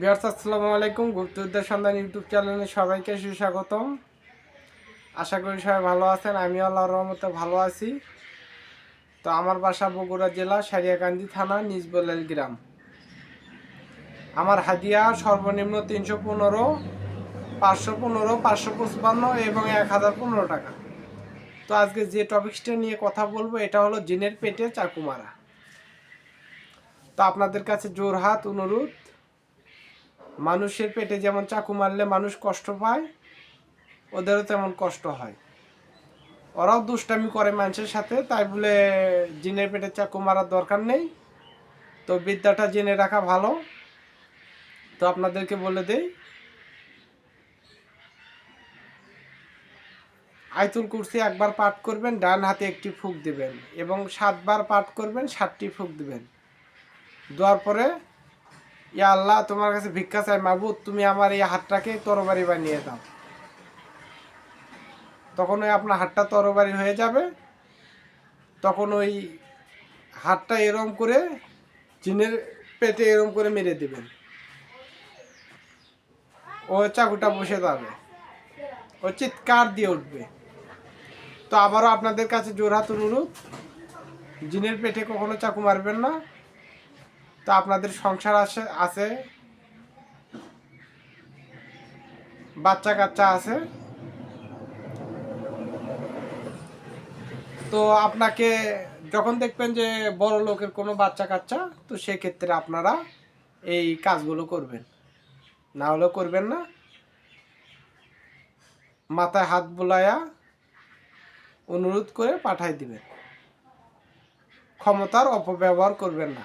বিহার আসসালামু সন্ধান ইউটিউব চ্যানেলে সবাইকে সুস্বাগতম। আশা করি সবাই ভালো আছেন। আমি আল্লাহর রহমতে ভালো আছি। তো আমার বাসা বগুড়া জেলা, সারিয়াকান্দি থানা নিজবলেল গ্রাম। আমার হাদিয়া সর্বনিম্ন তিনশো পনেরো, পাঁচশো পনেরো, পাঁচশো পঁচপান্ন এবং এক হাজার পনেরো টাকা। তো আজকে যে টপিকসটা নিয়ে কথা বলব, এটা হলো জিনের পেটে চাকু মারা তো আপনাদের কাছে জোরহাত অনুরোধ। মানুষের পেটে যেমন চাকু মারলে মানুষ কষ্ট পায়, ওদেরও তেমন কষ্ট হয়। ওরাও দুষ্টামি করে মানুষের সাথে, তাই বলে জিনের পেটে চাকু মারার দরকার নেই। তো বিদ্যাটা জেনে রাখা ভালো। তো আপনাদেরকে বলে দেই, আয়তুল কুরসি একবার পাঠ করবেন, ডান হাতে একটি ফুক দিবেন এবং সাতবার পাঠ করবেন, সাতটি ফুক দিবেন। দেওয়ার পরে ইয়া আল্লাহ, তোমার কাছে ভিক্ষা চাই মাবুদ, তুমি আমার এই হাতটাকে তরবারি বানিয়ে দাও। তখন ওই আপনার হাতটা তরবারি হয়ে যাবে। তখন ওই হাতটা এরম করে, জিনের পেটে এরম করে মেরে দিবেন। ও চাকুটা বসে যাবে। ও চিৎকার দিয়ে উঠবে। তো আবারও আপনাদের কাছে জোরহাত অনুরোধ, জিনের পেটে কখনো চাকু মারবেন না। তো আপনাদের সংসার আছে আছে। বাচ্চা কাচ্চা আছে। তো আপনাকে যখন দেখবেন যে বড় লোকের কোনো বাচ্চা কাচ্চা তো সেক্ষেত্রে আপনারা এই কাজগুলো করবেন। না হলেও করবেন না। মাথায় হাত বুলায়া অনুরোধ করে পাঠাই দিবেন। ক্ষমতার অপব্যবহার করবেন না।